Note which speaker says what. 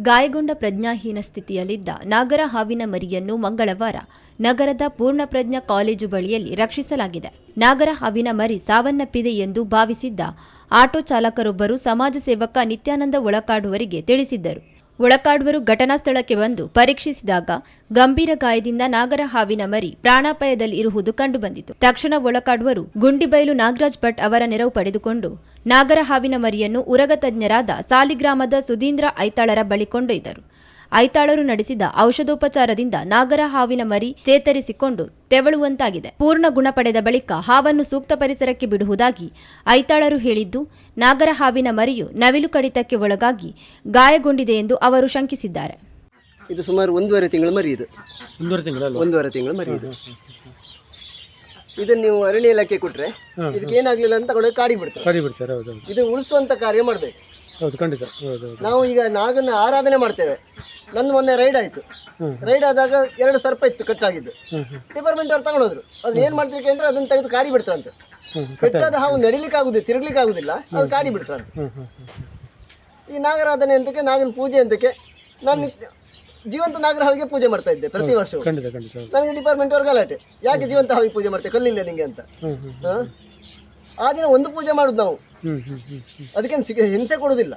Speaker 1: ಗಾಯಗೊಂಡ ಪ್ರಜ್ಞಾಹೀನ ಸ್ಥಿತಿಯಲ್ಲಿದ್ದ ನಾಗರ ಹಾವಿನ ಮರಿಯನ್ನು ಮಂಗಳವಾರ ನಗರದ ಪೂರ್ಣಪ್ರಜ್ಞಾ ಕಾಲೇಜು ಬಳಿಯಲ್ಲಿ ರಕ್ಷಿಸಲಾಗಿದೆ. ನಾಗರ ಹಾವಿನ ಮರಿ ಸಾವನ್ನಪ್ಪಿದೆ ಎಂದು ಭಾವಿಸಿದ್ದ ಆಟೋ ಚಾಲಕರೊಬ್ಬರು ಸಮಾಜ ಸೇವಕ ನಿತ್ಯಾನಂದ ಒಳಕಾಡುವರಿಗೆ ತಿಳಿಸಿದ್ದರು. ಒಳಕಾಡುವರು ಘಟನಾ ಸ್ಥಳಕ್ಕೆ ಬಂದು ಪರೀಕ್ಷಿಸಿದಾಗ ಗಂಭೀರ ಗಾಯದಿಂದ ನಾಗರ ಹಾವಿನ ಮರಿ ಪ್ರಾಣಾಪಾಯದಲ್ಲಿ ಇರುವುದು ಕಂಡುಬಂದಿತು. ತಕ್ಷಣ ಒಳಕಾಡುವರು ಗುಂಡಿಬೈಲು ನಾಗರಾಜ್ ಭಟ್ ಅವರ ನೆರವು ಪಡೆದುಕೊಂಡು ನಾಗರ ಹಾವಿನ ಮರಿಯನ್ನು ಉರಗ ತಜ್ಞರಾದ ಸಾಲಿಗ್ರಾಮದ ಸುಧೀಂದ್ರ ಐತಾಳರ ಬಳಿ ಕೊಂಡೊಯ್ದರು. ಐತಾಳರು ನಡೆಸಿದ ಔಷಧೋಪಚಾರದಿಂದ ನಾಗರ ಹಾವಿನ ಮರಿ ಚೇತರಿಸಿಕೊಂಡು ತೆವಳುವಂತಾಗಿದೆ. ಪೂರ್ಣ ಗುಣ ಪಡೆದ ಬಳಿಕ ಹಾವನ್ನು ಸೂಕ್ತ ಪರಿಸರಕ್ಕೆ ಬಿಡುವುದಾಗಿ ಐತಾಳರು ಹೇಳಿದ್ದು ನಾಗರ ಹಾವಿನ ಮರಿಯು ನವಿಲು ಕಡಿತಕ್ಕೆ ಒಳಗಾಗಿ ಗಾಯಗೊಂಡಿದೆ ಎಂದು ಅವರು ಶಂಕಿಸಿದ್ದಾರೆ.
Speaker 2: ಇದು ಸುಮಾರು ಒಂದೂವರೆ ತಿಂಗಳು ಮರಿ ಇದು.
Speaker 3: ಒಂದೂವರೆ ತಿಂಗಳಲ್ಲ?
Speaker 2: ಒಂದೂವರೆ ತಿಂಗಳು ಮರಿ ಇದು. ಇದನ್ನು ನೀವು ಅರಣ್ಯ ಇಲಾಖೆ ಕೊಟ್ರೆ ಇದಕ್ಕೆ ಏನಾಗ್ಲಿಲ್ಲ ಅಂತ ಕಾಡಿಗೆ ಬಿಡ್ತಾರೆ.
Speaker 3: ಕಡಿ ಬಿಡ್ತಾರೆ ಹೌದು ಹೌದು.
Speaker 2: ಇದು ಉಳಿಸುವಂತ ಕಾರ್ಯ ಮಾಡಬೇಕು.
Speaker 3: ಹೌದು ಖಂಡಿತ. ಹೌದು ಹೌದು.
Speaker 2: ನಾವು ಈಗ ನಾಗನ ಆರಾಧನೆ ಮಾಡ್ತೇವೆ. ನನ್ನ ಮೊನ್ನೆ ರೈಡ್ ಆಯ್ತು. ರೈಡ್ ಆದಾಗ ಎರಡು ಸರ್ಪ ಇತ್ತು ಕಟ್ಟಾಗಿದ್ದು. ಡಿಪಾರ್ಟ್ಮೆಂಟ್ ಅವ್ರು ತಗೊಂಡೋದ್ರು. ಅದನ್ನ ಏನ್ ಮಾಡ್ತಿರ್ಕೆ ಕೇಳಿದ್ರೆ ಅದನ್ನ ತೆಗೆದು ಕಾಡಿ ಬಿಡ್ತಾರಂತೆ. ಕಟ್ಟಾದ ಹಾವು ನಡಿಲಿಕ್ಕೆ ಆಗುದಿಲ್ಲ ತಿರುಗ್ಲಿಕ್ಕೆ ಆಗುದಿಲ್ಲ ಅದು ಕಾಡಿ ಬಿಡ್ತಾರಂತೆ. ಈ ನಾಗರಾಧನೆ ಅಂತಕ್ಕೆ ನಾಗನ ಪೂಜೆ ಅಂತಕ್ಕೆ ನಾನು ನಿತ್ಯ- ಜೀವಂತ ನಾಗರ ಹಾವಿಗೆ ಪೂಜೆ ಮಾಡ್ತಾ ಇದ್ದೆ ಪ್ರತಿ
Speaker 3: ವರ್ಷ
Speaker 2: ನನಗೆ ಡಿಪಾರ್ಟ್ಮೆಂಟ್ ಅವ್ರಿಗೆ ಗಲಾಟೆ. ಯಾಕೆ ಜೀವಂತ ಹಾವಿಗೆ ಪೂಜೆ ಮಾಡ್ತೇವೆ ಕಲ್ಲಿಲ್ಲ ನಿಂಗೆ ಅಂತ? ಆ ದಿನ ಒಂದು ಪೂಜೆ ಮಾಡುದು ನಾವು. ಅದಕ್ಕೆ ಹಿಂಸೆ ಕೊಡುದಿಲ್ಲ.